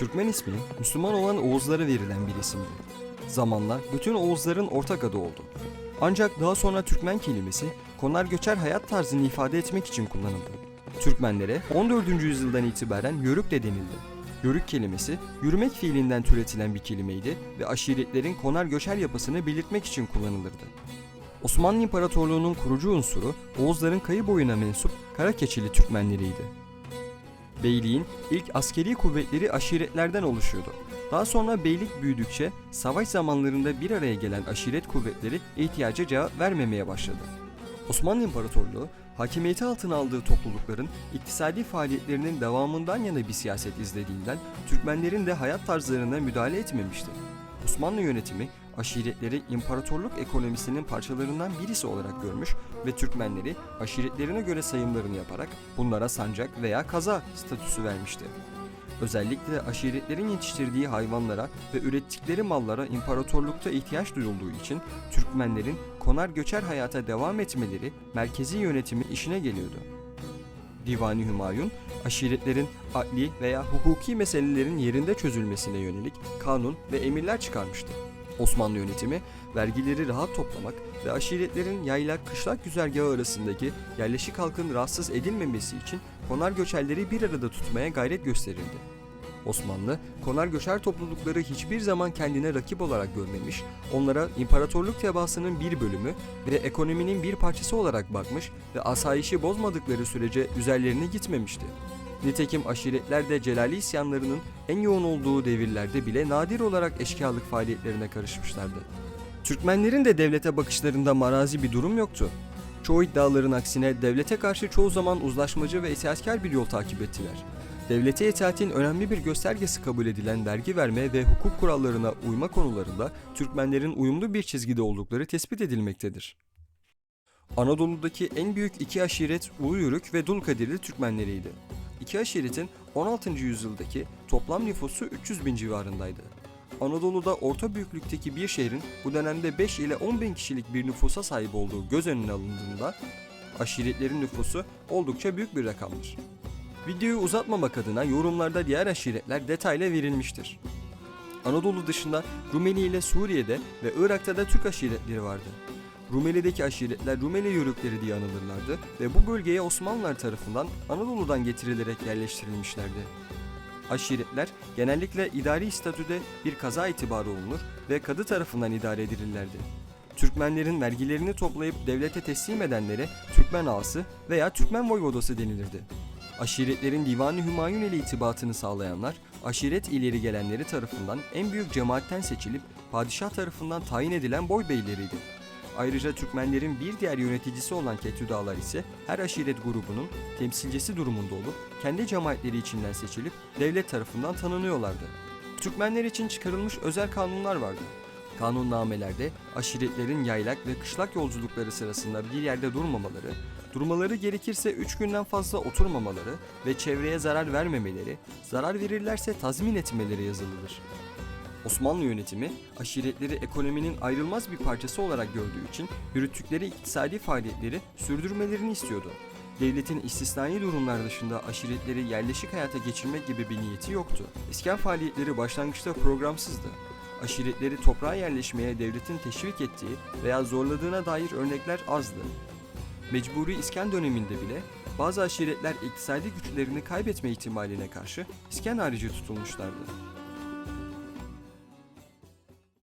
Türkmen ismi Müslüman olan Oğuzlara verilen bir isimdi. Zamanla bütün Oğuzların ortak adı oldu. Ancak daha sonra Türkmen kelimesi konar göçer hayat tarzını ifade etmek için kullanıldı. Türkmenlere 14. yüzyıldan itibaren yörük de denildi. Yörük kelimesi yürümek fiilinden türetilen bir kelimeydi ve aşiretlerin konar göçer yapısını belirtmek için kullanılırdı. Osmanlı İmparatorluğu'nun kurucu unsuru Oğuzların kayı boyuna mensup Karakeçili Türkmenleriydi. Beyliğin ilk askeri kuvvetleri aşiretlerden oluşuyordu. Daha sonra beylik büyüdükçe savaş zamanlarında bir araya gelen aşiret kuvvetleri ihtiyaca cevap vermemeye başladı. Osmanlı İmparatorluğu hakimiyeti altına aldığı toplulukların iktisadi faaliyetlerinin devamından yana bir siyaset izlediğinden Türkmenlerin de hayat tarzlarına müdahale etmemişti. Osmanlı yönetimi aşiretleri imparatorluk ekonomisinin parçalarından birisi olarak görmüş ve Türkmenleri aşiretlerine göre sayımlarını yaparak bunlara sancak veya kaza statüsü vermişti. Özellikle aşiretlerin yetiştirdiği hayvanlara ve ürettikleri mallara imparatorlukta ihtiyaç duyulduğu için Türkmenlerin konar göçer hayata devam etmeleri merkezi yönetimi işine geliyordu. Divani Hümayun, aşiretlerin adli veya hukuki meselelerin yerinde çözülmesine yönelik kanun ve emirler çıkarmıştı. Osmanlı yönetimi vergileri rahat toplamak ve aşiretlerin yaylak kışlak güzergahı arasındaki yerleşik halkın rahatsız edilmemesi için konar göçerleri bir arada tutmaya gayret gösterirdi. Osmanlı, konar göçer toplulukları hiçbir zaman kendine rakip olarak görmemiş, onlara imparatorluk tebaasının bir bölümü ve ekonominin bir parçası olarak bakmış ve asayişi bozmadıkları sürece üzerlerine gitmemişti. Nitekim aşiretler de Celali isyanlarının en yoğun olduğu devirlerde bile nadir olarak eşkıyalık faaliyetlerine karışmışlardı. Türkmenlerin de devlete bakışlarında marazi bir durum yoktu. Çoğu iddiaların aksine devlete karşı çoğu zaman uzlaşmacı ve itaatkar bir yol takip ettiler. Devlete itaatin önemli bir göstergesi kabul edilen vergi verme ve hukuk kurallarına uyma konularında Türkmenlerin uyumlu bir çizgide oldukları tespit edilmektedir. Anadolu'daki en büyük iki aşiret Uluyürük ve Dulkadirli Türkmenleriydi. İki aşiretin 16. yüzyıldaki toplam nüfusu 300 bin civarındaydı. Anadolu'da orta büyüklükteki bir şehrin bu dönemde 5 ile 10 bin kişilik bir nüfusa sahip olduğu göz önüne alındığında aşiretlerin nüfusu oldukça büyük bir rakamdır. Videoyu uzatmamak adına yorumlarda diğer aşiretler detayla verilmiştir. Anadolu dışında Rumeli ile Suriye'de ve Irak'ta da Türk aşiretleri vardı. Rumeli'deki aşiretler Rumeli yörükleri diye anılırlardı ve bu bölgeye Osmanlılar tarafından Anadolu'dan getirilerek yerleştirilmişlerdi. Aşiretler genellikle idari statüde bir kaza itibarı olunur ve kadı tarafından idare edilirlerdi. Türkmenlerin vergilerini toplayıp devlete teslim edenlere Türkmen ağası veya Türkmen voyvodası denilirdi. Aşiretlerin divanı Hümayun ile itibatını sağlayanlar, aşiret ileri gelenleri tarafından en büyük cemaatten seçilip padişah tarafından tayin edilen boy beyleriydi. Ayrıca Türkmenlerin bir diğer yöneticisi olan Ketüdalar ise her aşiret grubunun temsilcisi durumunda olup kendi cemaatleri içinden seçilip devlet tarafından tanınıyorlardı. Türkmenler için çıkarılmış özel kanunlar vardı. Kanunnamelerde aşiretlerin yaylak ve kışlak yolculukları sırasında bir yerde durmamaları, durmaları gerekirse 3 günden fazla oturmamaları ve çevreye zarar vermemeleri, zarar verirlerse tazmin etmeleri yazılıdır. Osmanlı yönetimi aşiretleri ekonominin ayrılmaz bir parçası olarak gördüğü için yürüttükleri iktisadi faaliyetleri sürdürmelerini istiyordu. Devletin istisnai durumlar dışında aşiretleri yerleşik hayata geçirmek gibi bir niyeti yoktu. İskan faaliyetleri başlangıçta programsızdı. Aşiretleri toprağa yerleşmeye devletin teşvik ettiği veya zorladığına dair örnekler azdı. Mecburi iskan döneminde bile bazı aşiretler iktisadi güçlerini kaybetme ihtimaline karşı iskan harici tutulmuşlardı.